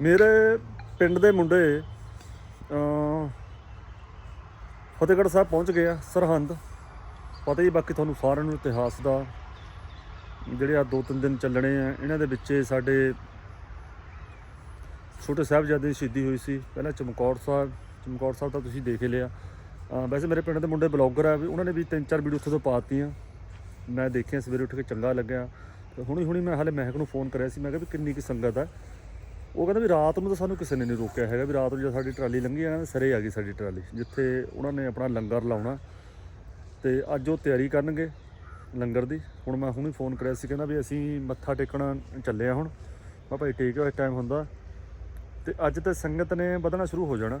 ਮੇਰੇ ਪਿੰਡ ਦੇ ਮੁੰਡੇ ਫਤਿਹਗੜ੍ਹ ਸਾਹਿਬ ਪਹੁੰਚ ਗਏ ਆ, ਸਰਹੰਦ। ਪਤਾ ਹੀ ਬਾਕੀ ਤੁਹਾਨੂੰ ਸਾਰਿਆਂ ਨੂੰ ਇਤਿਹਾਸ ਦਾ, ਜਿਹੜੇ ਆ ਦੋ ਤਿੰਨ ਦਿਨ ਚੱਲਣੇ ਆ, ਇਹਨਾਂ ਦੇ ਵਿੱਚ ਸਾਡੇ ਛੋਟੇ ਸਾਹਿਬਜ਼ਾਦੇ ਦੀ ਸ਼ਹੀਦੀ ਹੋਈ ਸੀ, ਪਹਿਲਾਂ ਚਮਕੌਰ ਸਾਹਿਬ ਚਮਕੌਰ ਸਾਹਿਬ ਤਾਂ ਤੁਸੀਂ ਦੇਖ ਹੀ ਲਿਆ। ਵੈਸੇ ਮੇਰੇ ਪਿੰਡ ਦੇ ਮੁੰਡੇ ਬਲੌਗਰ ਆ, ਵੀ ਉਹਨਾਂ ਨੇ ਵੀ ਤਿੰਨ ਚਾਰ ਵੀਡੀਓ ਉੱਥੇ ਤੋਂ ਪਾਤੀਆਂ ਮੈਂ ਦੇਖਿਆ ਸਵੇਰੇ ਉੱਠ ਕੇ ਚੰਗਾ ਲੱਗਿਆ। ਤੇ ਹੁਣੀ ਹੁਣੀ ਮੈਂ ਹਾਲੇ ਮਹਿਕ ਨੂੰ ਫੋਨ ਕਰਿਆ ਸੀ, ਮੈਂ ਕਿਹਾ ਵੀ ਕਿੰਨੀ ਕੀ ਸੰਗਤ ਆ। ਉਹ ਕਹਿੰਦਾ ਵੀ ਰਾਤ ਨੂੰ ਤਾਂ ਸਾਨੂੰ ਕਿਸੇ ਨੇ ਨਹੀਂ ਰੋਕਿਆ ਹੈਗਾ ਵੀ ਰਾਤ ਨੂੰ ਜਦੋਂ ਸਾਡੀ ਟਰਾਲੀ ਲੰਘੀ ਆ ਨਾ, ਸਰੇ ਆ ਗਈ ਸਾਡੀ ਟਰਾਲੀ, ਜਿੱਥੇ ਉਹਨਾਂ ਨੇ ਆਪਣਾ ਲੰਗਰ ਲਾਉਣਾ। ਤੇ ਅੱਜ ਉਹ ਤਿਆਰੀ ਕਰਨਗੇ ਲੰਗਰ ਦੀ। ਹੁਣ ਮੈਂ ਹੁਣੀ ਫੋਨ ਕਰਿਆ ਸੀ, ਕਹਿੰਦਾ ਵੀ ਅਸੀਂ ਮੱਥਾ ਟੇਕਣਾ ਚੱਲੇ ਆ ਹੁਣ। ਮੈਂ ਭਾਈ ਠੀਕ ਹੈ ਇਸ ਟਾਈਮ ਹੁੰਦਾ। ਤੇ ਅੱਜ ਤੇ ਸੰਗਤ ਨੇ ਵਧਣਾ ਸ਼ੁਰੂ ਹੋ ਜਾਣਾ।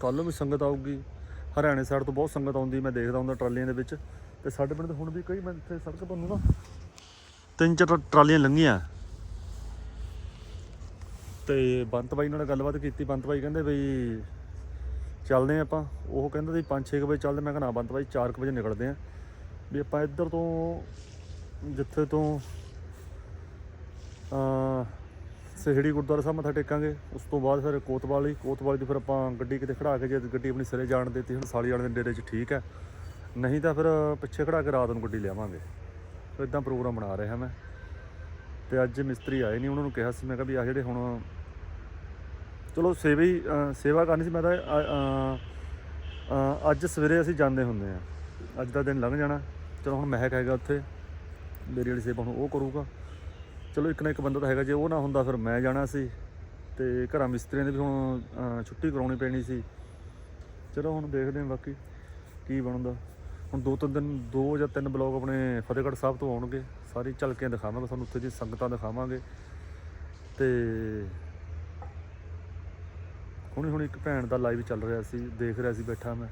ਕੱਲ੍ਹ ਨੂੰ ਵੀ ਸੰਗਤ ਆਊਗੀ। ਹਰਿਆਣੇ ਸਾਈਡ ਤੋਂ ਬਹੁਤ ਸੰਗਤ ਆਉਂਦੀ, ਮੈਂ ਦੇਖਦਾ ਹੁੰਦਾ ਟਰਾਲੀਆਂ ਦੇ ਵਿੱਚ। ਤੇ ਸਾਡੇ ਪਿੰਡ ਤੇ ਹੁਣ ਵੀ ਕਈ ਮੈਂ ਇੱਥੇ ਸੜਕ ਪਰ ਨੂੰ ਨਾ। ਤਿੰਨ ਚਾਰ ਟਰਾਲੀਆਂ ਲੰਘੀਆਂ। ਤੇ ਬੰਤ ਬਾਈ ਨਾਲ ਗੱਲਬਾਤ ਕੀਤੀ, ਬੰਤ ਬਾਈ ਕਹਿੰਦੇ ਬਈ ਚੱਲਦੇ ਹਾਂ ਆਪਾਂ। ਉਹ ਕਹਿੰਦਾ ਸੀ 5-6 ਵਜੇ ਚੱਲਦੇ, ਮੈਂ ਕਿਹਾ ਨਾ ਬੰਤ ਬਾਈ 4 ਵਜੇ ਨਿਕਲਦੇ ਆਂ ਵੀ ਆਪਾਂ ਇੱਧਰ ਤੋਂ ਜਿੱਥੇ ਤੋਂ ਅ ਸਿਹੜੀ ਗੁਰਦੁਆਰਾ ਸਾਹਿਬ ਮੱਥਾ ਟੇਕਾਂਗੇ, ਉਸ ਤੋਂ ਬਾਅਦ ਫਿਰ ਕੋਤਵਾਲੀ ਕੋਤਵਾਲੀ ਦੀ ਫਿਰ ਆਪਾਂ ਗੱਡੀ ਕਿਤੇ ਖੜਾ ਕੇ ਜੇ ਗੱਡੀ ਆਪਣੀ ਸਿਰੇ ਜਾਣ ਦੇਤੀ, ਹੁਣ ਸਾਲੀ ਵਾਲੇ ਦੇ ਡੇਰੇ 'ਚ ਠੀਕ ਹੈ। ਨਹੀਂ ਤਾਂ ਫਿਰ ਪਿੱਛੇ ਖੜਾ ਕੇ ਰਾਤ ਨੂੰ ਗੱਡੀ ਲਿਆਵਾਂਗੇ। ਸੋ ਇਦਾਂ ਪ੍ਰੋਗਰਾਮ ਬਣਾ ਰਿਹਾ ਮੈਂ। ਤੇ ਅੱਜ ਮਿਸਤਰੀ ਆਏ ਨਹੀਂ ਉਹਨਾਂ ਨੂੰ ਕਿਹਾ ਸੀ, ਮੈਂ ਕਿਹਾ ਵੀ ਆ ਜਿਹੜੇ ਹੁਣ ਚਲੋ ਸੇਵਾ ਹੀ ਅ, ਸੇਵਾ ਕਰਨੀ ਸੀ ਮੈਂ ਤਾਂ ਅ, ਅ, ਅੱਜ ਸਵੇਰੇ ਅਸੀਂ ਜਾਂਦੇ ਹੁੰਦੇ ਆ ਅੱਜ ਦਾ ਦਿਨ ਲੰਘ ਜਾਣਾ। ਚਲੋ ਹੁਣ ਮਹਿਕ ਹੈਗਾ ਉੱਥੇ। ਮੇਰੀ ਵਾਲੀ ਸੇਵਾ ਹੁਣ ਉਹ ਕਰੂਗਾ। ਚਲੋ ਇੱਕ ਨਾ ਇੱਕ ਬੰਦਾ ਤਾਂ ਹੈਗਾ। ਜੇ ਉਹ ਨਾ ਹੁੰਦਾ ਫਿਰ ਮੈਂ ਜਾਣਾ ਸੀ। ਤੇ ਘਰਾਂ ਮਿਸਤਰੀਆਂ ਦੀ ਵੀ ਹੁਣ ਅ, ਛੁੱਟੀ ਕਰਾਉਣੀ ਪੈਣੀ ਸੀ। ਚਲੋ ਹੁਣ ਦੇਖਦੇ ਹਾਂ ਬਾਕੀ ਕੀ ਬਣਦਾ। ਹੁਣ ਦੋ ਤਿੰਨ ਦਿਨ ਦੋ ਜਾਂ ਤਿੰਨ ਬਲੌਗ ਆਪਣੇ ਫਤਿਹਗੜ੍ਹ ਸਾਹਿਬ ਤੋਂ ਆਉਣਗੇ। ਸਾਰੀ ਝਲਕੀਆਂ ਦਿਖਾਵਾਂਗੇ ਤੁਹਾਨੂੰ ਉੱਥੇ ਦੀ ਸੰਗਤਾਂ ਦਿਖਾਵਾਂਗੇ। ਤੇ ਹੁਣੇ ਹੁਣੇ ਇੱਕ ਭੈਣ ਦਾ ਲਾਈਵ ਚੱਲ ਰਿਹਾ ਸੀ, ਦੇਖ ਰਿਹਾ ਸੀ, ਬੈਠਾ ਮੈਂ।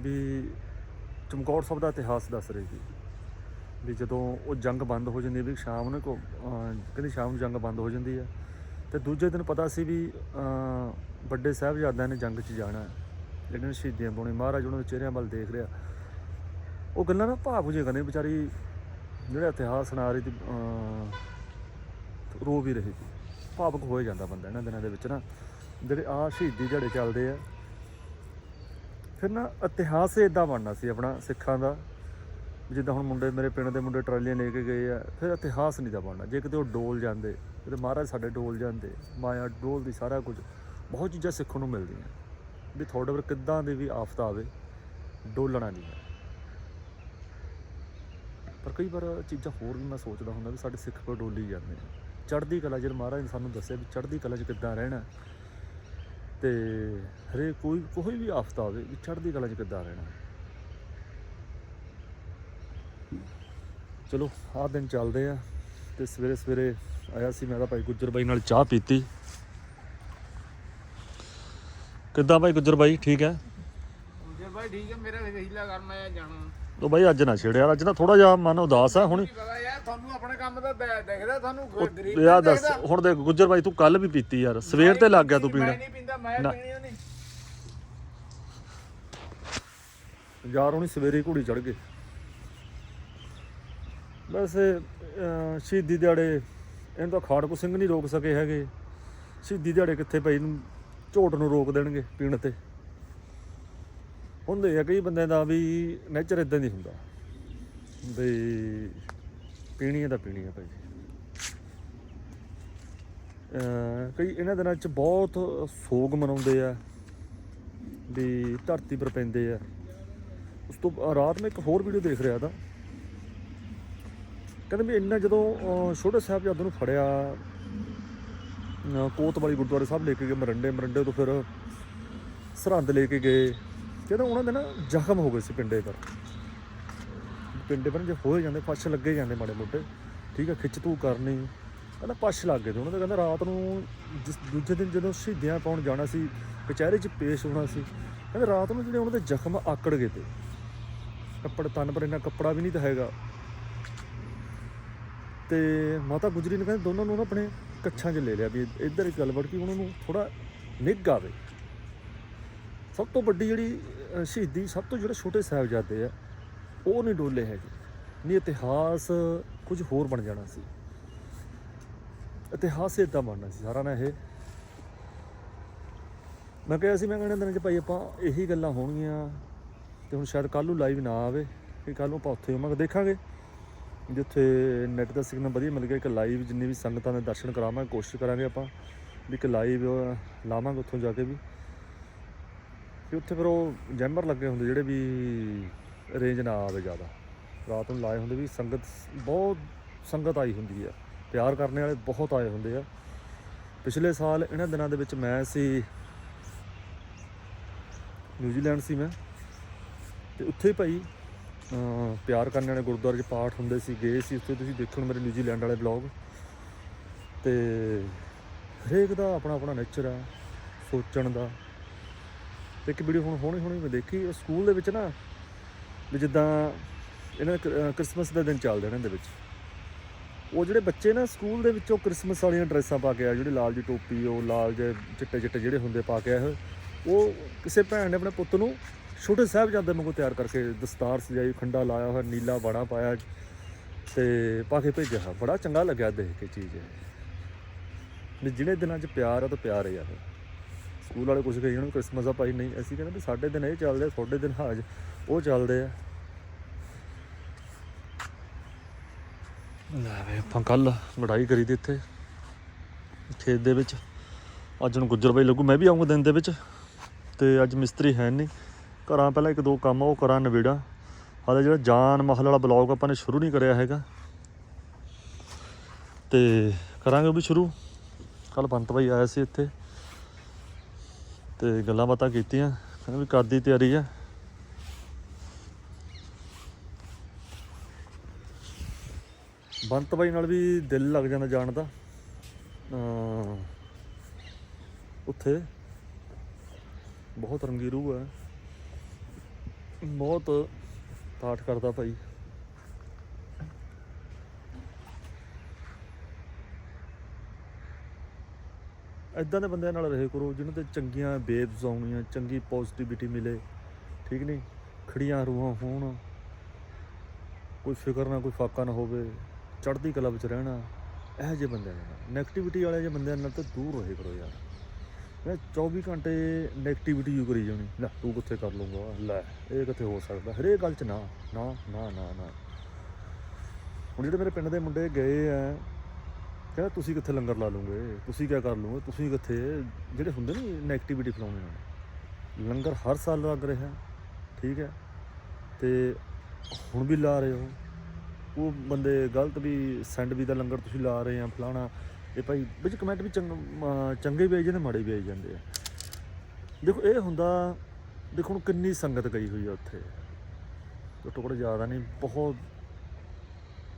ਵੀ ਚਮਕੌਰ ਸਾਹਿਬ ਦਾ ਇਤਿਹਾਸ ਦੱਸ ਰਹੀ ਸੀ। ਵੀ ਜਦੋਂ ਉਹ ਜੰਗ ਬੰਦ ਹੋ ਜਾਂਦੀ ਵੀ ਸ਼ਾਮ ਨੂੰ ਕੋ ਕਹਿੰਦੀ ਸ਼ਾਮ ਨੂੰ ਜੰਗ ਬੰਦ ਹੋ ਜਾਂਦੀ ਹੈ। ਤੇ ਦੂਜੇ ਦਿਨ ਪਤਾ ਸੀ ਵੀ ਵੱਡੇ ਸਾਹਿਬਜ਼ਾਦਿਆਂ ਨੇ ਜੰਗ 'ਚ ਜਾਣਾ ਹੈ। ਜਿਹੜੇ ਸ਼ਹੀਦੀਆਂ ਪਾਉਣੇ ਮਹਾਰਾਜ ਉਹਨਾਂ ਦੇ ਚਿਹਰਿਆਂ ਵੱਲ ਦੇਖ ਰਿਹਾ। ਉਹ ਗੱਲਾਂ ਨਾ ਭਾਵ ਜੇ ਕਹਿੰਦੇ ਵਿਚਾਰੀ ਜਿਹੜਾ ਇਤਿਹਾਸ ਸੁਣਾ ਰਹੀ ਸੀ ਰੋ ਵੀ ਰਹੀ ਸੀ। ਭਾਵਕ ਹੋ ਜਾਂਦਾ ਬੰਦਾ ਇਹਨਾਂ ਦਿਨਾਂ ਦੇ ਵਿੱਚ ਨਾ। ਜਿਹੜੇ ਆ ਸ਼ਹੀਦੀ ਦਿਹਾੜੇ ਚੱਲਦੇ ਆ। ਫਿਰ ਨਾ ਇਤਿਹਾਸ ਇਦਾਂ ਬਣਨਾ ਸੀ ਆਪਣਾ ਸਿੱਖਾਂ ਦਾ। ਜਿੱਦਾਂ ਹੁਣ ਮੁੰਡੇ ਮੇਰੇ ਪਿੰਡ ਦੇ ਮੁੰਡੇ ਟਰਾਲੀਆਂ ਲੈ ਕੇ ਗਏ ਆ, ਫਿਰ ਇਤਿਹਾਸ ਨਹੀਂ ਦਾ ਬਣਨਾ। ਜੇ ਕਿਤੇ ਉਹ ਡੋਲ ਜਾਂਦੇ, ਕਿਤੇ ਮਹਾਰਾਜ ਸਾਡੇ ਡੋਲ ਜਾਂਦੇ, ਮਾਇਆ ਡੋਲ ਦੀ ਸਾਰਾ ਕੁਝ, ਬਹੁਤ ਚੀਜ਼ਾਂ ਸਿੱਖਣ ਨੂੰ ਮਿਲਦੀਆਂ। ਵੀ ਤੁਹਾਡੇ ਪਰ ਕਿੱਦਾਂ ਦੀ ਵੀ ਆਫਤ ਆਵੇ, ਡੋਲਣਾ ਨਹੀਂ ਪਰ ਕਈ ਵਾਰ ਚੀਜ਼ਾਂ ਹੋਰ ਵੀ ਮੈਂ ਸੋਚਦਾ ਹੁੰਦਾ ਵੀ ਸਾਡੇ ਸਿੱਖ ਕੋਲ ਡੋਲੀ ਜਾਂਦੇ ਆ। ਚੜ੍ਹਦੀ ਕਲਾ ਜਿਹੜਾ ਮਹਾਰਾਜ ਨੇ ਸਾਨੂੰ ਦੱਸਿਆ ਵੀ ਚੜ੍ਹਦੀ ਕਲਾ 'ਚ ਕਿੱਦਾਂ ਰਹਿਣਾ ਤੇ ਹਰੇ ਕੋਈ ਕੋਈ ਵੀ ਆਫਤ ਆਵੇ, ਵੀ ਚੜ੍ਹਦੀ ਕਲਾ 'ਚ ਕਿੱਦਾਂ ਰਹਿਣਾ। ਚਲੋ, ਆਹ ਦਿਨ ਚੱਲਦੇ ਆ ਤੇ ਸਵੇਰੇ ਸਵੇਰੇ ਆਇਆ ਸੀ ਮੈਂ ਤਾਂ ਭਾਈ ਗੁੱਜਰ ਬਾਈ ਨਾਲ ਚਾਹ ਪੀਤੀ। ਕਿੱਦਾਂ ਭਾਈ ਗੁੱਜਰ ਬਾਈ, ਠੀਕ ਹੈ? ਜੇ ਭਾਈ ਠੀਕ ਹੈ, ਮੇਰਾ ਹੀਲਾ ਕਰ ਮੈਂ ਜਾਣਾ। ਤੋ ਬਾਈ ਅੱਜ ਨਾ ਛੇੜਿਆ ਅੱਜ ਨਾ ਥੋੜਾ ਜਿਹਾ ਮਨ ਉਦਾਸ ਆ ਹੁਣ ਕੀ ਪਤਾ ਯਾਰ ਤੁਹਾਨੂੰ ਆਪਣੇ ਕੰਮ ਦਾ ਦਿ- ਦਿਖਦਾ ਤੁਹਾਨੂੰ ਕੋਈ ਗਰੀਬ ਯਾਰ ਨਹੀਂ ਦੱਸ ਦਿਖਦਾ। ਹੁਣ ਦੇਖ ਗੁੱਜਰ ਬਾਈ ਤੂੰ ਕੱਲ ਵੀ ਪੀਤੀ ਯਾਰ ਸਵੇਰ ਤੇ ਲੱਗ ਗਿਆ ਤੂੰ ਪੀਣ। ਮੈਂ ਨਹੀਂ ਪੀਂਦਾ ਮੈਂ ਨਾ। ਪੀਣੀ ਨਹੀਂ। ਯਾਰ ਹੁਣੀ ਸਵੇਰੇ ਘੋੜੀ ਚੜ ਗਏ। ਵੈਸੇ ਅਹ, ਸ਼ਹੀਦੀ ਦਿਹਾੜੇ ਇਹਨੂੰ ਤਾਂ ਖਾੜਕੂ ਸਿੰਘ ਨਹੀਂ ਰੋਕ ਸਕੇ ਹੈਗੇ। ਸ਼ਹੀਦੀ ਦਿਹਾੜੇ ਕਿੱਥੇ ਪਈ ਨੂੰ ਝੋਟ ਨੂੰ ਰੋਕ ਦੇਣਗੇ ਪੀਣ ਤੇ। ਹੁੰਦੇ ਆ ਕਈ ਬੰਦਿਆਂ ਦਾ ਵੀ ਨੇਚਰ ਇਦਾਂ ਨਹੀਂ ਹੁੰਦਾ। ਵੀ ਪੀਣੀ ਦਾ ਪੀਣੀ ਹੈ ਭਾਈ ਅਹ, ਕਈ ਇਹਨਾਂ ਦਿਨਾਂ 'ਚ ਬਹੁਤ ਸੋਗ ਮਨਾਉਂਦੇ ਆ ਵੀ ਧਰਤੀ ਪਰ ਪੈਂਦੇ ਆ। ਉਸ ਤੋਂ ਰਾਤ ਮੈਂ ਇੱਕ ਹੋਰ ਵੀਡੀਓ ਦੇਖ ਰਿਹਾ ਤਾਂ। ਕਹਿੰਦੇ ਵੀ ਇੰਨਾ ਜਦੋਂ ਅਹ, ਛੋਟੇ ਸਾਹਿਬਜ਼ਾਦੇ ਨੂੰ ਫੜਿਆ ਅਹ, ਕੋਤਵਾਲੀ ਗੁਰਦੁਆਰੇ ਸਾਹਿਬ ਲੈ ਕੇ ਗਏ ਮਰੰਡੇ ਮਰੰਡੇ ਤੋਂ ਫਿਰ ਸਰਹੰਦ ਲੈ ਕੇ ਗਏ। ਜਦੋਂ ਉਹਨਾਂ ਦੇ ਨਾ ਜ਼ਖਮ ਹੋ ਗਏ ਸੀ ਪਿੰਡੇ ਪਰ। ਪਿੰਡੇ ਪਰ ਜੇ ਹੋਏ ਜਾਂਦੇ ਪੱਛ ਲੱਗੇ ਜਾਂਦੇ ਮਾੜੇ ਮੋਟੇ। ਠੀਕ ਹੈ ਖਿੱਚ ਤੂ ਕਰਨੀ। ਕਹਿੰਦਾ ਪੱਛ ਲੱਗ ਗਏ ਤੇ ਉਹਨਾਂ ਦਾ ਕਹਿੰਦਾ ਰਾਤ ਨੂੰ ਜਿਸ ਦੂਜੇ ਦਿਨ ਜਦੋਂ ਸ਼ਹੀਦੀਆਂ ਪਾਉਣ ਜਾਣਾ ਸੀ, ਕਚਹਿਰੇ 'ਚ ਪੇਸ਼ ਹੋਣਾ ਸੀ, ਕਹਿੰਦੇ ਰਾਤ ਨੂੰ ਜਿਹੜੇ ਉਹਨਾਂ ਦੇ ਜ਼ਖਮ ਆਕੜ ਗਏ ਤੇ। ਕੱਪੜ ਤਨ ਪਰ ਇੰਨਾ ਕੱਪੜਾ ਵੀ ਨਹੀਂ ਤਾਂ ਹੈਗਾ। ਤੇ ਮਾਤਾ ਗੁਜਰੀ ਨੇ ਕਹਿੰਦੇ ਦੋਨਾਂ ਨੂੰ ਨਾ ਆਪਣੇ ਕੱਛਾਂ 'ਚ ਲੈ ਲਿਆ ਵੀ ਇੱਧਰ ਇੱਕ ਗੱਲ ਵੜ ਉਹਨਾਂ ਨੂੰ ਥੋੜਾ ਨਿੱਘ ਆਵੇ। ਸਭ ਤੋਂ ਵੱਡੀ ਜਿਹੜੀ ਅਹ, ਸ਼ਹੀਦੀ ਸਭ ਤੋਂ ਜਿਹੜੇ ਛੋਟੇ ਸਾਹਿਬਜ਼ਾਦੇ ਆ ਉਹ ਨਹੀਂ ਡੋਲੇ ਹੈਗੇ। ਨਹੀਂ ਇਤਿਹਾਸ ਕੁਝ ਹੋਰ ਬਣ ਜਾਣਾ ਸੀ। ਇਤਿਹਾਸ ਇਦਾਂ ਬਣਨਾ ਸੀ ਸਾਰਾ ਨਾ ਇਹ। ਮੈਂ ਕਿਹਾ ਸੀ ਮੈਂ ਕਹਿੰਦਾ ਦਿਨਾਂ ਚ ਭਾਈ ਆਪਾਂ ਇਹੀ ਗੱਲਾਂ ਹੋਣਗੀਆਂ ਤੇ ਹੁਣ ਸ਼ਾਇਦ ਕੱਲ ਨੂੰ ਲਾਈਵ ਨਾ ਆਵੇ ਕਿ ਕੱਲ ਨੂੰ ਆਪਾਂ ਉੱਥੇ ਹੋਵਾਂਗੇ ਦੇਖਾਂਗੇ। ਜਿੱਥੇ ਨੈਟ ਦਾ ਸਿਗਨਲ ਵਧੀਆ ਮਿਲ ਗਿਆ ਇੱਕ ਲਾਈਵ ਜਿੰਨੀ ਵੀ ਸੰਗਤਾਂ ਦੇ ਦਰਸ਼ਨ ਕਰਾਵਾਂਗੇ ਕੋਸ਼ਿਸ਼ ਕਰਾਂਗੇ ਆਪਾਂ ਵੀ ਇੱਕ ਲਾਈਵ ਲਾਵਾਂਗੇ ਉੱਥੋਂ ਜਾ ਕੇ ਵੀ। ਕਿ ਉੱਥੇ ਫਿਰ ਉਹ ਜੈਮਰ ਲੱਗੇ ਹੁੰਦੇ ਜਿਹੜੇ ਵੀ ਰੇਂਜ ਨਾ ਆਵੇ ਜ਼ਿਆਦਾ। ਰਾਤ ਨੂੰ ਲਾਏ ਹੁੰਦੇ ਵੀ ਸੰਗਤ ਬਹੁਤ ਸੰਗਤ ਆਈ ਹੁੰਦੀ ਆ। ਪਿਆਰ ਕਰਨ ਵਾਲੇ ਬਹੁਤ ਆਏ ਹੁੰਦੇ ਆ। ਪਿਛਲੇ ਸਾਲ ਇਹਨਾਂ ਦਿਨਾਂ ਦੇ ਵਿੱਚ ਮੈਂ ਸੀ ਨਿਊਜ਼ੀਲੈਂਡ ਸੀ ਮੈਂ। ਤੇ ਉੱਥੇ ਭਾਈ ਪਿਆਰ ਕਰਨ ਵਾਲੇ ਗੁਰਦੁਆਰੇ 'ਚ ਪਾਠ ਹੁੰਦੇ ਸੀ, ਗਏ ਸੀ। ਉੱਥੇ ਤੁਸੀਂ ਦੇਖਣ ਮੇਰੇ ਨਿਊਜ਼ੀਲੈਂਡ ਵਾਲੇ ਬਲੌਗ ਤੇ ਹਰੇਕ ਦਾ ਆਪਣਾ ਆਪਣਾ ਨੇਚਰ ਆ, ਸੋਚਣ ਦਾ। ਤੇ ਇੱਕ ਵੀਡੀਓ ਹੁਣ ਹੋਣੀ ਹੋਣੀ ਮੈਂ ਦੇਖੀ, ਉਹ ਸਕੂਲ ਦੇ ਵਿੱਚ ਨਾ, ਵੀ ਜਿੱਦਾਂ ਇਹਨਾਂ ਦੇ ਕ੍ਰ- ਕ੍ਰਿਸਮਸ ਦੇ ਦਿਨ ਚੱਲਦੇ ਨੇ ਇਹਦੇ ਵਿੱਚ। ਉਹ ਜਿਹੜੇ ਬੱਚੇ ਨਾ ਸਕੂਲ ਦੇ ਵਿੱਚੋਂ ਕ੍ਰਿਸਮਸ ਵਾਲੀਆਂ ਡਰੈਸਾਂ ਪਾ ਕੇ ਆ ਜਿਹੜੇ ਲਾਲ ਜੀ ਟੋਪੀ, ਉਹ ਲਾਲ ਜੇ ਚਿੱਟੇ ਚਿੱਟੇ ਜਿਹੜੇ ਹੁੰਦੇ ਪਾ ਕੇ ਆਏ। ਉਹ ਕਿਸੇ ਭੈਣ ਨੇ ਆਪਣੇ ਪੁੱਤ ਨੂੰ ਛੋਟੇ ਸਾਹਿਬਜ਼ਾਦੇ ਵਾਂਗੂ ਤਿਆਰ ਕਰਕੇ ਦਸਤਾਰ ਸਜਾਈ, ਖੰਡਾ ਲਾਇਆ ਹੋਇਆ, ਨੀਲਾ ਬਾਣਾ ਪਾਇਆ, ਤੇ ਪਾ ਕੇ ਭੇਜਿਆ ਹੋਇਆ। ਬੜਾ ਚੰਗਾ ਲੱਗਿਆ ਦੇਖ ਕੇ ਚੀਜ਼। ਇਹ ਜਿਹੜੇ ਦਿਨਾਂ 'ਚ ਪਿਆਰ ਆ ਤਾਂ ਪਿਆਰ ਹੈ ਯਾਰ ਸਕੂਲ ਵਾਲੇ ਕੁਝ ਕਹੀ ਉਹਨਾਂ ਕ੍ਰਿਸਮਸ ਆ ਭਾਈ ਨਹੀਂ ਅਸੀਂ ਕਹਿੰਦੇ ਵੀ ਸਾਡੇ ਦਿਨ ਇਹ ਚੱਲਦੇ ਆ, ਤੁਹਾਡੇ ਦਿਨ ਹਾਜ ਉਹ ਚੱਲਦੇ ਆ। ਲੈ ਵੇ ਆਪਾਂ ਕੱਲ ਲੜਾਈ ਕਰੀ ਦੀ ਇੱਥੇ ਖੇਤ ਦੇ ਵਿੱਚ। ਅੱਜ ਨੂੰ ਗੁੱਜਰ ਬਾਈ ਲੱਗੂ ਮੈਂ ਵੀ ਆਉਂਗਾ ਦਿਨ ਦੇ ਵਿੱਚ ਤੇ ਅੱਜ ਮਿਸਤਰੀ ਹੈ ਨਹੀਂ ਘਰਾਂ ਪਹਿਲਾਂ ਇੱਕ ਦੋ ਕੰਮ ਉਹ ਕਰਾਂ ਨਵੇੜਾ। ਹਾਲੇ ਜਿਹੜਾ ਜਾਨ ਮਹਲ ਵਾਲਾ ਬਲੌਗ ਆਪਾਂ ਨੇ ਸ਼ੁਰੂ ਨਹੀਂ ਕਰਿਆ ਹੈਗਾ। ਤੇ ਕਰਾਂਗੇ ਉਹ ਵੀ ਸ਼ੁਰੂ। ਕੱਲ ਬੰਤ ਭਾਈ ਆਇਆ ਸੀ ਇੱਥੇ। ਤੇ ਗੱਲਾਂ ਬਾਤਾਂ ਕੀਤੀਆਂ। ਕਹਿੰਦਾ ਵੀ ਕਰਦੀ ਤਿਆਰੀ ਆ। ਬੰਤ ਬਾਈ ਨਾਲ ਵੀ ਦਿਲ ਲੱਗ ਜਾਂਦਾ ਜਾਣ ਦਾ। ਉੱਥੇ ਬਹੁਤ ਰੰਗੀ ਰੂਹ ਹੈ ਬਹੁਤ ਪਾਠ ਕਰਦਾ ਭਾਈ। ਇਦਾਂ ਦੇ ਬੰਦਿਆਂ ਨਾਲ ਰਹੇ ਕਰੋ ਜਿਨ੍ਹਾਂ ਤੇ ਚੰਗੀਆਂ ਵੇਵਸ ਆਉਣੀਆਂ ਚੰਗੀ ਪੋਜ਼ਿਟਿਵਿਟੀ ਮਿਲੇ। ਠੀਕ ਨਹੀਂ? ਖੜੀਆਂ ਰੂਹਾਂ ਹੋਣ। ਕੋਈ ਫਿਕਰ ਨਾ, ਕੋਈ ਫਾਕਾ ਨਾ ਹੋਵੇ। ਚੜ੍ਹਦੀ ਕਲਾ ਵਿੱਚ ਰਹਿਣਾ, ਇਹੋ ਜਿਹੇ ਬੰਦਿਆਂ ਨਾਲ। ਨੈਗੇਟਿਵਿਟੀ ਵਾਲੇ ਜਿਹੇ ਬੰਦਿਆਂ ਨਾਲ ਤਾਂ ਦੂਰ ਰਹੇ ਕਰੋ ਯਾਰ। ਮੈਂ 24 ਘੰਟੇ ਨੈਗੇਟਿਵਿਟੀ ਯੂ ਕਰੀ ਜਾਣੀ। ਲੈ ਤੂੰ ਕਿੱਥੇ ਕਰ ਲੂੰਗਾ ਲੈ, ਇਹ ਕਿੱਥੇ ਹੋ ਸਕਦਾ? ਹਰੇਕ ਗੱਲ 'ਚ ਨਾ ਨਾ ਨਾ ਨਾ ਨਾ। ਹੁਣ ਜਿਹੜੇ ਮੇਰੇ ਪਿੰਡ ਦੇ ਮੁੰਡੇ ਗਏ ਆ ਕਹਿੰਦਾ ਤੁਸੀਂ ਕਿੱਥੇ ਲੰਗਰ ਲਾ ਲੂੰਗੇ ਤੁਸੀਂ ਕੀ ਕਰ ਲੂੰਗੇ ਤੁਸੀਂ ਕਿੱਥੇ? ਜਿਹੜੇ ਹੁੰਦੇ ਨਹੀਂ ਨੈਗੇਟਿਵਿਟੀ ਫੈਲਾਉਣੇ ਨਾਲ ਲੰਗਰ ਹਰ ਸਾਲ ਲੱਗ ਰਿਹਾ, ਠੀਕ ਹੈ? ਤੇ ਹੁਣ ਵੀ ਲਾ ਰਹੇ ਹੋ। ਉਹ ਬੰਦੇ ਗਲਤ ਵੀ ਸੈਂਡ ਵੀ ਦਾ ਲੰਗਰ ਤੁਸੀਂ ਲਾ ਰਹੇ ਆ, ਫਲਾਣਾ। ਇਹ ਭਾਈ, ਵਿੱਚ ਕਮੈਂਟ ਵੀ ਚੰਗ ਚੰਗੇ ਵੀ ਆਈ ਜਾਂਦੇ, ਮਾੜੇ ਵੀ ਆਈ ਜਾਂਦੇ ਆ। ਦੇਖੋ, ਇਹ ਹੁੰਦਾ, ਦੇਖੋ ਹੁਣ ਕਿੰਨੀ ਸੰਗਤ ਗਈ ਹੋਈ ਆ ਉੱਥੇ। ਘੱਟੋ ਘੱਟ ਜ਼ਿਆਦਾ ਨਹੀਂ, ਬਹੁਤ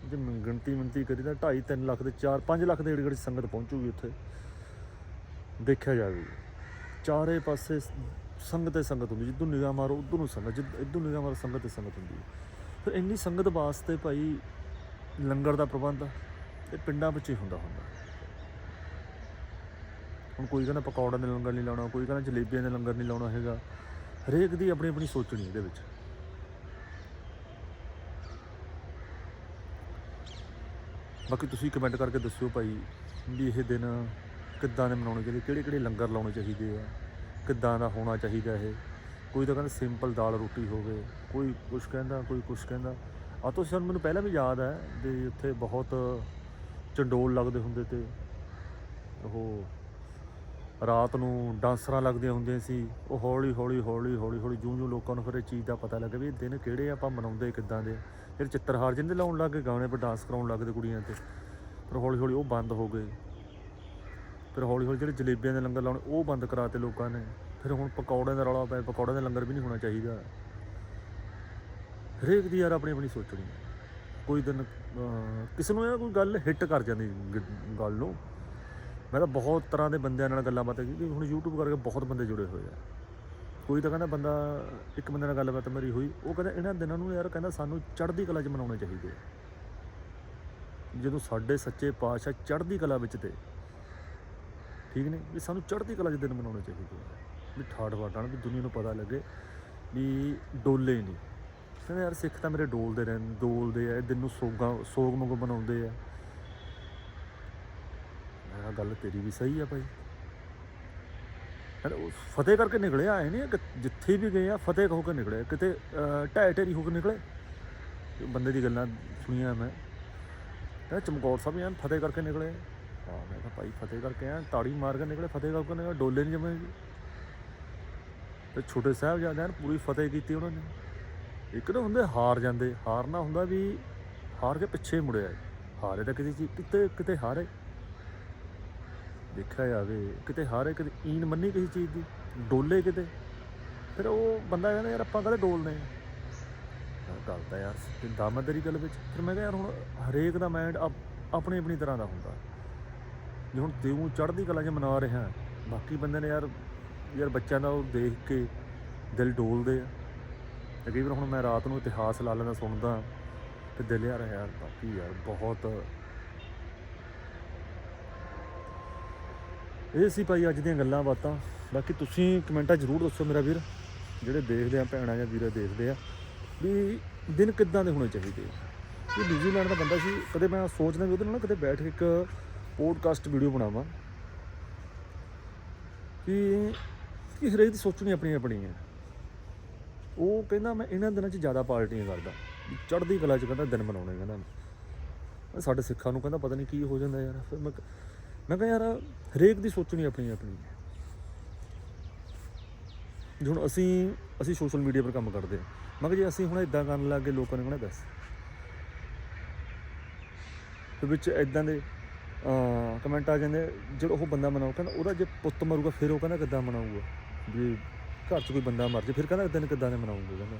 ਜੇ ਮੈਂ ਗਿਣਤੀ ਮਿੰਤੀ ਕਰੀ ਤਾਂ 2.5 3 ਲੱਖ ਦੇ 4 5 ਲੱਖ ਦੇ ਏੜ ਸੰਗਤ ਪਹੁੰਚੂਗੀ ਉੱਥੇ। ਦੇਖਿਆ ਜਾਵੇ। ਚਾਰੇ ਪਾਸੇ ਸੰਗਤ ਹੀ ਸੰਗਤ ਹੁੰਦੀ। ਜਿੱਦੋਂ ਨਿਗਾਹ ਮਾਰੋ, ਉਧਰ ਨੂੰ ਸੰਗਤ। ਜਿੱਦ ਇੱਧਰ ਨਿਗਾਹ ਮਾਰੋ, ਸੰਗਤ ਹੀ ਸੰਗਤ ਹੁੰਦੀ। ਫਿਰ ਇੰਨੀ ਸੰਗਤ ਵਾਸਤੇ ਭਾਈ ਲੰਗਰ ਦਾ ਪ੍ਰਬੰਧ ਇਹ ਪਿੰਡਾਂ ਵਿੱਚ ਹੀ ਹੁੰਦਾ ਹੁੰਦਾ। ਹੁਣ ਕੋਈ ਕਹਿੰਦਾ ਪਕੌੜਿਆਂ ਦੇ ਲੰਗਰ ਨਹੀਂ ਲਾਉਣਾ, ਕੋਈ ਕਹਿੰਦਾ ਜਲੇਬੀਆਂ ਦੇ ਲੰਗਰ ਨਹੀਂ ਲਾਉਣਾ ਹੈਗਾ। ਹਰੇਕ ਦੀ ਆਪਣੀ ਆਪਣੀ ਸੋਚਣੀ ਇਹਦੇ ਵਿੱਚ। ਬਾਕੀ ਤੁਸੀਂ ਕਮੈਂਟ ਕਰਕੇ ਦੱਸਿਓ ਭਾਈ ਵੀ ਇਹ ਦਿਨ ਕਿੱਦਾਂ ਦੇ ਮਨਾਉਣੇ ਚਾਹੀਦੇ, ਕਿਹੜੇ ਕਿਹੜੇ ਲੰਗਰ ਲਾਉਣੇ ਚਾਹੀਦੇ ਆ, ਕਿੱਦਾਂ ਦਾ ਹੋਣਾ ਚਾਹੀਦਾ ਇਹ। ਕੋਈ ਤਾਂ ਕਹਿੰਦਾ ਸਿੰਪਲ ਦਾਲ ਰੋਟੀ ਹੋਵੇ, ਕੋਈ ਕੁਛ ਕਹਿੰਦਾ, ਕੋਈ ਕੁਛ ਕਹਿੰਦਾ। ਆ ਤੋਂ ਸਾਨੂੰ ਮੈਨੂੰ ਪਹਿਲਾਂ ਵੀ ਯਾਦ ਹੈ ਵੀ ਉੱਥੇ ਬਹੁਤ ਚੰਡੋਲ ਲੱਗਦੇ ਹੁੰਦੇ ਤੇ ਉਹ ਰਾਤ ਨੂੰ ਡਾਂਸਰਾਂ ਲੱਗਦੀਆਂ ਹੁੰਦੀਆਂ ਸੀ, ਉਹ ਹੌਲੀ ਹੌਲੀ ਹੌਲੀ ਹੌਲੀ ਹੌਲੀ ਜਿਉਂ ਜਿਉਂ ਲੋਕਾਂ ਨੂੰ ਫਿਰ ਇਹ ਚੀਜ਼ ਦਾ ਪਤਾ ਲੱਗਿਆ ਵੀ ਇਹ ਦਿਨ ਕਿਹੜੇ ਆਪਾਂ ਮਨਾਉਂਦੇ, ਕਿੱਦਾਂ ਦੇ। ਫਿਰ ਚਿੱਤਰਹਾਰ ਜਿੰਦੇ ਲਾਉਣ ਲੱਗ ਗਏ ਗਾਣੇ 'ਤੇ ਡਾਂਸ ਕਰਾਉਣ ਲੱਗ ਗਏ ਕੁੜੀਆਂ ਤੇ। ਫਿਰ ਹੌਲੀ ਹੌਲੀ ਉਹ ਬੰਦ ਹੋ ਗਏ। ਫਿਰ ਹੌਲੀ ਹੌਲੀ ਜਿਹੜੇ ਜਲੇਬੀਆਂ ਦੇ ਲੰਗਰ ਲਾਉਣੇ, ਉਹ ਬੰਦ ਕਰਾਤੇ ਲੋਕਾਂ ਨੇ। ਫਿਰ ਹੁਣ ਪਕੌੜਿਆਂ ਦਾ ਰੌਲਾ ਪਿਆ ਪਕੌੜਿਆਂ ਦਾ ਲੰਗਰ ਵੀ ਨਹੀਂ ਹੋਣਾ ਚਾਹੀਦਾ। ਹਰੇਕ ਦੀ ਯਾਰ ਆਪਣੀ ਆਪਣੀ ਸੋਚਣੀ ਕੋਈ ਦਿਨ ਕਿਸੇ ਨੂੰ ਇਹ ਕੋਈ ਗੱਲ ਹਿੱਟ ਕਰ ਜਾਂਦੀ ਗੱਲ ਨੂੰ। ਮੈਂ ਤਾਂ ਬਹੁਤ ਤਰ੍ਹਾਂ ਦੇ ਬੰਦਿਆਂ ਨਾਲ ਗੱਲਾਂ ਬਾਤਾਂ ਕੀਤੀ ਹੁਣ YouTube ਕਰਕੇ ਬਹੁਤ ਬੰਦੇ ਜੁੜੇ ਹੋਏ ਆ। ਕੋਈ ਤਾਂ ਕਹਿੰਦਾ ਬੰਦਾ, ਇੱਕ ਬੰਦੇ ਨਾਲ ਗੱਲਬਾਤ ਮੇਰੀ ਹੋਈ, ਉਹ ਕਹਿੰਦਾ ਇਹਨਾਂ ਦਿਨਾਂ ਨੂੰ ਯਾਰ ਕਹਿੰਦਾ ਸਾਨੂੰ ਚੜ੍ਹਦੀ ਕਲਾ 'ਚ ਮਨਾਉਣੇ ਚਾਹੀਦੇ ਆ। ਜਦੋਂ ਸਾਡੇ ਸੱਚੇ ਪਾਤਸ਼ਾਹ ਚੜ੍ਹਦੀ ਕਲਾ ਵਿੱਚ ਤੇ, ਠੀਕ ਨੇ ਵੀ ਸਾਨੂੰ ਚੜ੍ਹਦੀ ਕਲਾ 'ਚ ਦਿਨ ਮਨਾਉਣੇ ਚਾਹੀਦੇ ਆ। ਵੀ ਠਾੜ ਵਾਟਾਣ ਵੀ ਦੁਨੀਆ ਨੂੰ ਪਤਾ ਲੱਗੇ ਵੀ ਡੋਲੇ ਨਹੀਂ। ਕਹਿੰਦਾ ਯਾਰ ਸਿੱਖ ਤਾਂ ਮੇਰੇ ਡੋਲਦੇ ਰਹਿੰਦੇ ਡੋਲਦੇ ਆ, ਇਹ ਦਿਨ ਨੂੰ ਸੋਗਾ, ਸੋਗ ਨੂੰ ਮਨਾਉਂਦੇ ਆ। ਕਿਹਾ, ਗੱਲ ਤੇਰੀ ਵੀ ਸਹੀ ਆ ਭਾਈ। ਫਤਿਹ ਕਰਕੇ ਨਿਕਲਿਆ ਆਏ ਨਹੀਂ ਕਿ ਜਿੱਥੇ ਵੀ ਗਏ ਆ ਫਤਿਹ ਹੋ ਕੇ ਨਿਕਲੇ ਕਿਤੇ ਅਹ, ਢਹਿ ਢੇਰੀ ਹੋ ਕੇ ਨਿਕਲੇ। ਬੰਦੇ ਦੀ ਗੱਲਾਂ ਸੁਣੀਆਂ ਮੈਂ। ਕਹਿੰਦਾ ਚਮਕੌਰ ਸਾਹਿਬ ਐਨ ਫਤਿਹ ਕਰਕੇ ਨਿਕਲੇ। ਹਾਂ ਮੈਂ ਕਿਹਾ ਭਾਈ ਫਤਿਹ ਕਰਕੇ ਐਨ ਤਾੜੀ ਮਾਰ ਕੇ ਨਿਕਲੇ ਫਤਿਹ ਕਰਕੇ ਨਿਕਲੇ ਡੋਲੇ ਨਹੀਂ ਜਮੇ। ਤੇ ਛੋਟੇ ਸਾਹਿਬ ਜਾਂਦੇ ਹਨ ਪੂਰੀ ਫਤਿਹ ਕੀਤੀ ਉਹਨਾਂ ਨੇ। ਇੱਕ ਤਾਂ ਹੁੰਦੇ ਹਾਰ ਜਾਂਦੇ ਹਾਰਨਾ ਹੁੰਦਾ ਵੀ ਹਾਰ ਕੇ ਪਿੱਛੇ ਮੁੜਿਆ ਹਾਰੇ ਤਾਂ ਕਿਸੇ ਚੀਜ਼ ਕਿਤੇ ਕਿਤੇ ਹਾਰੇ। ਦੇਖਿਆ ਜਾਵੇ, ਕਿਤੇ ਹਰ ਇੱਕ ਦੀ ਈਨ ਮੰਨੀ ਕਿਸੇ ਚੀਜ਼ ਦੀ, ਡੋਲੇ ਕਿਤੇ। ਫਿਰ ਉਹ ਬੰਦਾ ਕਹਿੰਦਾ, ਯਾਰ ਆਪਾਂ ਕਦੇ ਡੋਲਨੇ ਆ? ਯਾਰ ਗੱਲ ਤਾਂ ਯਾਰ ਤੇ ਦਮ ਤੇਰੀ ਗੱਲ ਵਿੱਚ। ਫਿਰ ਮੈਂ ਕਿਹਾ, ਯਾਰ ਹੁਣ ਹਰੇਕ ਦਾ ਮਾਈਂਡ ਆਪਣੀ ਆਪਣੀ ਤਰ੍ਹਾਂ ਦਾ ਹੁੰਦਾ। ਜੇ ਹੁਣ ਤੂੰ ਚੜ੍ਹਦੀ ਕਲਾ 'ਚ ਮਨਾ ਰਿਹਾ, ਬਾਕੀ ਬੰਦੇ ਨੇ ਯਾਰ ਯਾਰ ਬੱਚਿਆਂ ਦਾ ਉਹ ਦੇਖ ਕੇ ਦਿਲ ਡੋਲਦੇ ਆ। ਤੇ ਕਈ ਵਾਰ ਹੁਣ ਮੈਂ ਰਾਤ ਨੂੰ ਇਤਿਹਾਸ ਲਾ ਲੈਂਦਾ, ਸੁਣਦਾ, ਤੇ ਦਿਲ ਯਾਰ ਯਾਰ ਬਾਕੀ ਯਾਰ ਬਹੁਤ ਇਹ ਸੀ ਭਾਈ ਅੱਜ ਦੀਆਂ ਗੱਲਾਂ ਬਾਤਾਂ। ਬਾਕੀ ਤੁਸੀਂ ਕਮੈਂਟਾਂ ਜ਼ਰੂਰ ਦੱਸੋ ਮੇਰਾ ਵੀਰ, ਜਿਹੜੇ ਦੇਖਦੇ ਆ ਭੈਣਾਂ ਜਾਂ ਵੀਰੇ ਦੇਖਦੇ ਆ, ਵੀ ਦਿਨ ਕਿੱਦਾਂ ਦੇ ਹੋਣੇ ਚਾਹੀਦੇ ਆ। ਇਹ ਨਿਊਜ਼ੀਲੈਂਡ ਦਾ ਬੰਦਾ ਸੀ, ਕਦੇ ਮੈਂ ਸੋਚਦਾ ਵੀ ਉਹਦੇ ਨਾਲ ਨਾ ਕਦੇ ਬੈਠ ਕੇ ਇੱਕ ਪੋਡਕਾਸਟ ਵੀਡੀਓ ਬਣਾਵਾਂ। ਕਿ ਕਿ ਹਰੇਕ ਦੀ ਸੋਚਣੀ ਆਪਣੀ ਆਪਣੀ ਹੈ ਉਹ ਕਹਿੰਦਾ ਮੈਂ ਇਹਨਾਂ ਦਿਨਾਂ 'ਚ ਜ਼ਿਆਦਾ ਪਾਰਟੀਆਂ ਕਰਦਾ ਚੜ੍ਹਦੀ ਕਲਾ 'ਚ ਕਹਿੰਦਾ ਦਿਨ ਮਨਾਉਣੇ ਕਹਿੰਦਾ ਮੈਂ ਸਾਡੇ ਸਿੱਖਾਂ ਨੂੰ ਕਹਿੰਦਾ ਪਤਾ ਨਹੀਂ ਕੀ ਹੋ ਜਾਂਦਾ ਯਾਰ, ਫਿਰ ਮੈਂ ਮੈਂ ਕਿਹਾ ਯਾਰ, ਹਰੇਕ ਦੀ ਸੋਚਣੀ ਆਪਣੀ ਆਪਣੀ ਹੈ। ਜੇ ਹੁਣ ਅਸੀਂ ਅਸੀਂ ਸੋਸ਼ਲ ਮੀਡੀਆ 'ਤੇ ਕੰਮ ਕਰਦੇ ਹਾਂ, ਮੈਂ ਕਿਹਾ ਜੇ ਅਸੀਂ ਹੁਣ ਇਦਾਂ ਕਰਨ ਲੱਗ ਗਏ, ਲੋਕਾਂ ਨੇ ਕਹਿਣਾ ਦੱਸ। ਤੇ ਵਿੱਚ ਇਦਾਂ ਦੇ ਕਮੈਂਟ ਆ ਜਾਂਦੇ ਜਿਹੜਾ ਉਹ ਬੰਦਾ ਮਨਾਉ ਕਹਿੰਦਾ ਉਹਦਾ ਜੇ ਪੁੱਤ ਮਰੂਗਾ, ਫਿਰ ਉਹ ਕਹਿੰਦਾ ਕਿੱਦਾਂ ਮਨਾਊਗਾ? ਵੀ ਘਰ 'ਚ ਕੋਈ ਬੰਦਾ ਮਰ ਜੇ, ਫਿਰ ਕਹਿੰਦਾ ਦਿਨ ਕਿੱਦਾਂ ਦੇ ਮਨਾਉਂਗੇ ਕਹਿੰਦਾ।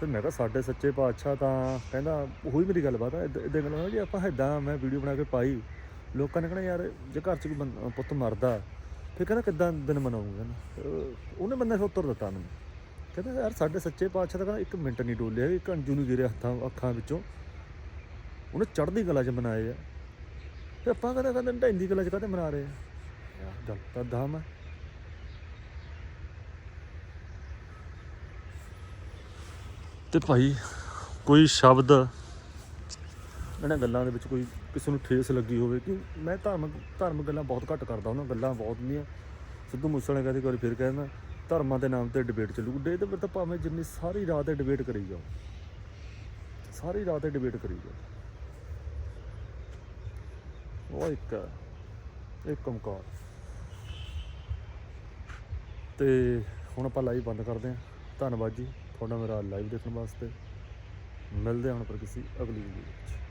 ਫਿਰ ਮੈਂ ਕਿਹਾ ਸਾਡੇ ਸੱਚੇ ਪਾਤਸ਼ਾਹ ਤਾਂ ਕਹਿੰਦਾ, ਉਹੀ ਮੇਰੀ ਗੱਲਬਾਤ ਆ ਇਦਾਂ ਗੱਲ ਹੋਈ ਜੇ ਆਪਾਂ ਇਦਾਂ ਮੈਂ ਵੀਡੀਓ ਬਣਾ ਕੇ ਪਾਈ ਲੋਕਾਂ ਨੇ ਕਹਿਣਾ, ਯਾਰ, ਜੇ ਘਰ 'ਚ ਕੋਈ ਬੰਦਾ- ਪੁੱਤ ਮਰਦਾ, ਫਿਰ ਕਹਿੰਦਾ ਕਿੱਦਾਂ ਦਿਨ ਮਨਾਉਂਗੇ ਕਹਿੰਦਾ ਉਹਨੇ ਬੰਦੇ ਫਿਰ ਉੱਤਰ ਦਿੱਤਾ ਮੈਨੂੰ। ਕਹਿੰਦਾ, ਯਾਰ, ਸਾਡੇ ਸੱਚੇ ਪਾਤਸ਼ਾਹ ਦਾ ਕਹਿੰਦਾ ਇੱਕ ਮਿੰਟ ਨਹੀਂ ਡੋਲਿਆ, ਇੱਕ ਅੰਜੂ ਨੂੰ ਗਿਰਿਆ ਹੱਥਾਂ, ਅੱਖਾਂ ਵਿੱਚੋਂ। ਉਹਨੇ ਚੜ੍ਹਦੀ ਕਲਾ 'ਚ ਮਨਾਏ ਆ। ਤੇ ਆਪਾਂ ਕਹਿੰਦਾ ਕਹਿੰਦਾ ਢੈਂਦੀ ਕਲਾ 'ਚ ਕਾਹਤੇ ਮਨਾ ਰਹੇ ਆ? ਯਾਰ ਗੱਲ ਤਾਂ ਦਮ ਹੈ ਤੇ ਭਾਈ, ਕੋਈ ਸ਼ਬਦ ਇਹਨਾਂ ਗੱਲਾਂ ਦੇ ਵਿੱਚ ਕੋਈ ਕਿਸੇ ਨੂੰ ਠੇਸ ਲੱਗੀ ਹੋਵੇ ਕਿ ਮੈਂ ਧਾਰਮਿਕ ਧਾਰਮਿਕ ਗੱਲਾਂ ਬਹੁਤ ਘੱਟ ਕਰਦਾ ਉਹਨਾਂ ਗੱਲਾਂ ਬਹੁਤ ਹੁੰਦੀਆਂ ਸਿੱਧੂ ਮੂਸੇਵਾਲੇ ਕਹਿੰਦੇ ਵਾਰੀ ਫਿਰ ਕਹਿੰਦਾ ਧਰਮਾਂ ਦੇ ਨਾਮ ਤੇ ਡਿਬੇਟ ਚੱਲੂ। ਡੇ ਤੇ ਫਿਰ ਤਾਂ ਭਾਵੇਂ ਜਿੰਨੀ ਸਾਰੀ ਰਾਤ 'ਤੇ ਡਿਬੇਟ ਕਰੀ ਜਾਓ, ਸਾਰੀ ਰਾਤ 'ਤੇ ਡਿਬੇਟ ਕਰੀ ਜਾਓ। ਉਹ ਇੱਕ ਇੱਕ ਕੰਕਾਰ ਤੇ ਹੁਣ ਆਪਾਂ ਲਾਈਵ ਬੰਦ ਕਰਦੇ ਹਾਂ। ਧੰਨਵਾਦ ਜੀ, ਤੁਹਾਡਾ ਮੇਰਾ ਲਾਈਵ ਦੇਖਣ ਵਾਸਤੇ। ਮਿਲਦੇ ਹਾਂ ਹੁਣ ਪਰ ਕਿਸੇ ਅਗਲੀ ਵੀਡੀਓ ਵਿੱਚ।